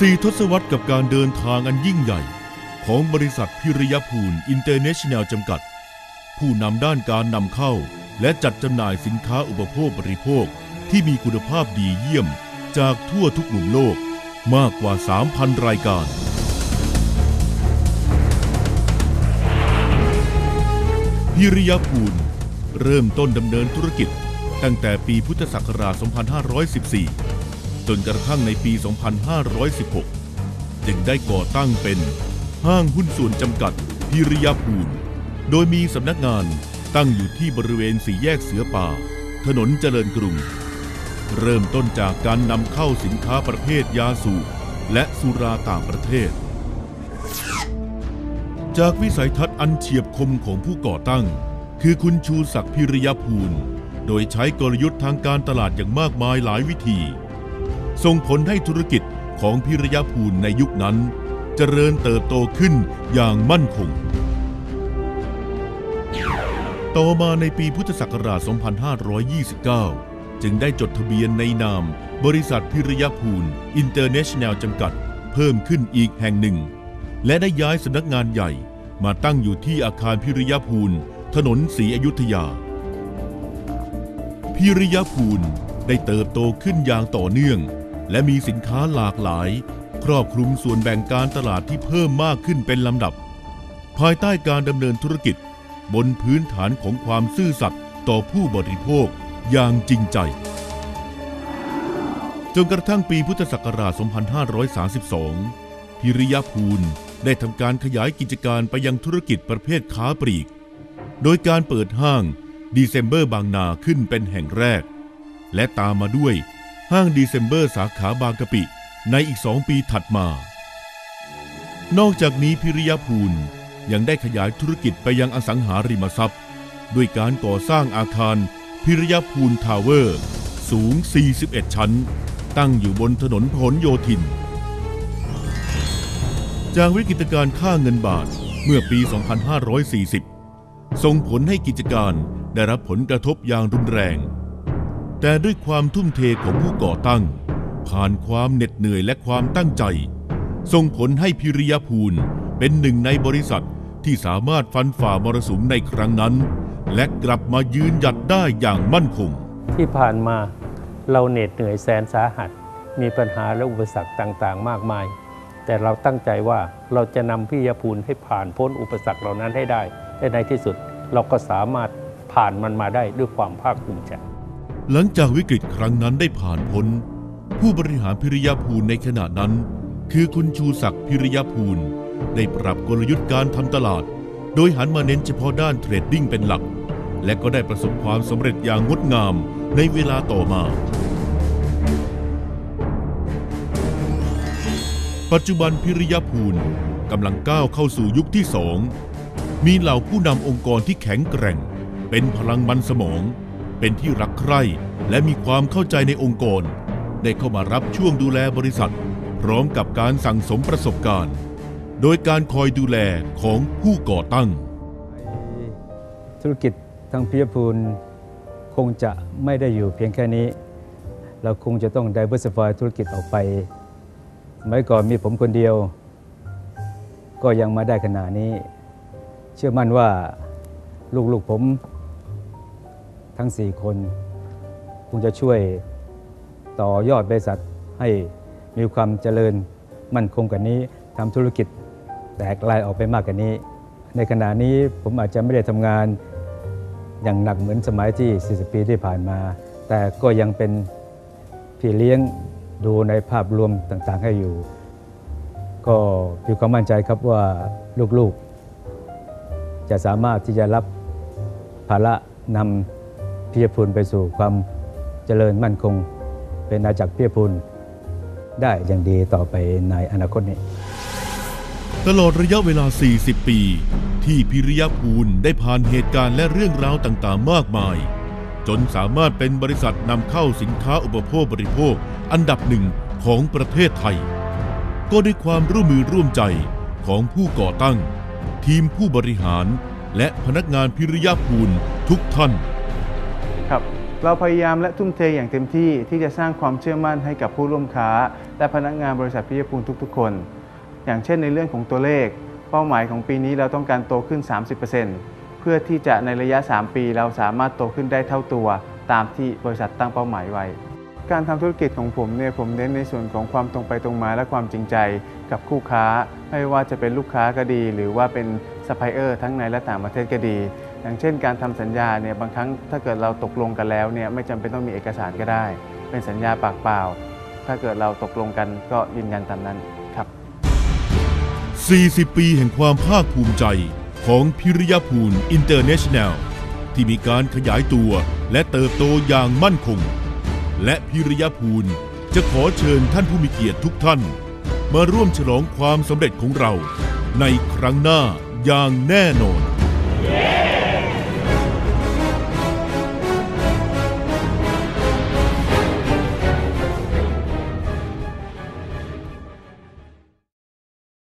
สี่ทศวรรษกับการเดินทางอันยิ่งใหญ่ ของบริษัทพิริยภูลอินเตอร์เนชั่นแนลจำกัด ผู้นำด้านการนำเข้า และจัดจำหน่ายสินค้าอุปโภคบริโภคที่มีคุณภาพดีเยี่ยมจากทั่วทุกมุมโลกมากกว่า 3,000 รายการ พิริยภูลเริ่มต้นดำเนินธุรกิจตั้งแต่ปีพุทธศักราช 2514 จนกระทั่งในปี 2516 จึงได้ก่อตั้งเป็นห้างหุ้นส่วนจำกัดพิริยภูลโดยมีสำนักงานตั้งอยู่ที่บริเวณสี่แยกเสือป่า ถนนเจริญกรุง เริ่มต้นจากการนำเข้าสินค้าประเภทยาสูบและสุราต่างประเทศ จากวิสัยทัศน์อันเฉียบคมของผู้ก่อตั้ง คือคุณชูศักดิ์พิริยภูลโดยใช้กลยุทธ์ทางการตลาดอย่างมากมายหลายวิธี ส่งผลให้ธุรกิจของพิริยภูลในยุคนั้น เจริญเติบโตขึ้นอย่างมั่นคง ต่อมาในปีพุทธศักราช 2529 จึงได้จดทะเบียนในนาม บริษัทพิริยภูลอินเตอร์เนชั่นแนลจำกัด เพิ่มขึ้นอีกแห่งหนึ่ง และได้ย้ายสำนักงานใหญ่มาตั้งอยู่ที่อาคารพิริยภูลถนนศรีอยุธยา พิริยภูลได้เติบโตขึ้นอย่างต่อเนื่อง และมีสินค้าหลากหลาย ครอบคลุมส่วนแบ่งการตลาดที่เพิ่มมากขึ้นเป็นลำดับ ภายใต้การดำเนินธุรกิจ บนพื้นฐานของความซื่อสัตย์ต่อผู้บริโภคอย่างจริงใจ จนกระทั่งปีพุทธศักราช 2532 พิริยภูลได้ทำการขยายกิจการไปยังธุรกิจประเภทค้าปลีก โดยการเปิดห้างดีเซมเบอร์บางนาขึ้นเป็นแห่งแรก และตามมาด้วย ห้างดีเซมเบอร์สาขาบางกะปิ ในอีกสองปีถัดมา นอกจากนี้พิริยภูลยังได้ขยายธุรกิจไปยังอสังหาริมทรัพย์ ด้วยการก่อสร้างอาคารพิริยภูลทาวเวอร์ สูง 41 ชั้น ตั้งอยู่บนถนนพหลโยธิน จากวิกฤตการ์ค่าเงินบาทเมื่อปี 2540 ส่งผลให้กิจการได้รับผลกระทบอย่างรุนแรง แต่ด้วยความทุ่มเทของผู้ก่อตั้ง ผ่านความเหน็ดเหนื่อยและความตั้งใจ ส่งผลให้พิริยภูลเป็นหนึ่งในบริษัทที่สามารถฟันฝ่ามรสุมในครั้งนั้น และกลับมายืนหยัดได้อย่างมั่นคง ที่ผ่านมาเราเหน็ดเหนื่อยแสนสาหัส มีปัญหาและอุปสรรคต่างๆ มากมาย แต่เราตั้งใจว่าเราจะนำพิยภูลให้ผ่านพ้นอุปสรรคเหล่านั้นให้ได้และในที่สุดเราก็สามารถผ่านมันมาได้ด้วยความภาคภูมิใจ หลังจากวิกฤตครั้งนั้นได้ผ่านพ้น ผู้บริหารพิริยภูลในขณะนั้น คือคุณชูศักดิ์พิริยภูล ได้ปรับกลยุทธ์การทำตลาด โดยหันมาเน้นเฉพาะด้านเทรดดิ้งเป็นหลัก และก็ได้ประสบความสำเร็จอย่างงดงามในเวลาต่อมา ปัจจุบันพิริยภูลกำลังก้าวเข้าสู่ยุคที่สองมีเหล่าผู้นำองค์กรที่แข็งแกร่ง เป็นพลังมันสมอง เป็นที่รักใคร่และมีความเข้าใจในองค์กร ได้เข้ามารับช่วงดูแลบริษัท พร้อมกับการสั่งสมประสบการณ์ โดยการคอยดูแลของผู้ก่อตั้ง ธุรกิจทางพิยภูลคงจะไม่ได้อยู่เพียงแค่นี้ เราคงจะต้อง diversify ธุรกิจออกไปสมัยก่อนมีผมคนเดียว ก็ยังมาได้ขนาดนี้ เชื่อมั่นว่าลูกๆผม ทั้ง 4 คน คงจะช่วยต่อยอดบริษัทให้มีความเจริญมั่นคงกว่านี้ทำธุรกิจแตกลายออกไปมากกว่านี้ ในขณะนี้ผมอาจจะไม่ได้ทำงานอย่างหนักเหมือนสมัยที่ 40 ปีที่ผ่านมา แต่ก็ยังเป็นพี่เลี้ยงดูในภาพรวมต่างๆ ให้อยู่ ก็มีความมั่นใจครับว่าลูกๆ จะสามารถที่จะรับภาระนำ พิยพูลไปสู่ความเจริญมั่นคง เป็นอาณาจักรพิยพูลได้อย่างดีต่อไปในอนาคตนี้ ตลอดระยะเวลา 40 ปี ที่พิริยภูลได้ผ่านเหตุการณ์และเรื่องราวต่างๆ มากมาย จนสามารถเป็นบริษัทนำเข้าสินค้าอุปโภคบริโภค อันดับหนึ่งของประเทศไทย ก็ด้วยความร่วมมือร่วมใจของผู้ก่อตั้ง ทีมผู้บริหารและพนักงานพิริยภูลทุกท่าน ครับเราพยายามและทุ่มเทอย่างเต็มที่ที่จะสร้างความเชื่อมั่นให้กับผู้ร่วมค้า และพนักงานบริษัทพิยภูมิทุกๆ คน อย่างเช่นในเรื่องของตัวเลข เป้าหมายของปีนี้เราต้องการโตขึ้น 30%เพื่อที่จะในระยะ 3 ปีเราสามารถโตขึ้นได้เท่าตัว ตามที่บริษัทตั้งเป้าหมายไว้ การทำธุรกิจของผมเนี่ยผมเน้นในส่วนของความตรงไปตรงมาและความจริงใจ กับคู่ค้า ไม่ว่าจะเป็นลูกค้าก็ดี หรือว่าเป็น ซัพพลายเออร์ทั้งในและต่างประเทศก็ดี อย่างเช่นการทำสัญญาเนี่ยบางครั้งถ้าเกิดเราตกลงกันแล้วเนี่ยไม่จำเป็นต้องมีเอกสารก็ได้ เป็นสัญญาปากเปล่า ถ้าเกิดเราตกลงกันก็ยืนยันตามนั้นครับ 40 ปีแห่งความภาคภูมิใจของพิริยภูลอินเตอร์เนชั่นแนลที่มีการขยายตัวและเติบโตอย่างมั่นคง และพิริยภูลจะขอเชิญท่านผู้มีเกียรติทุกท่าน มาร่วมฉลองความสำเร็จของเราในครั้งหน้า อย่างแน่นอน Yeah!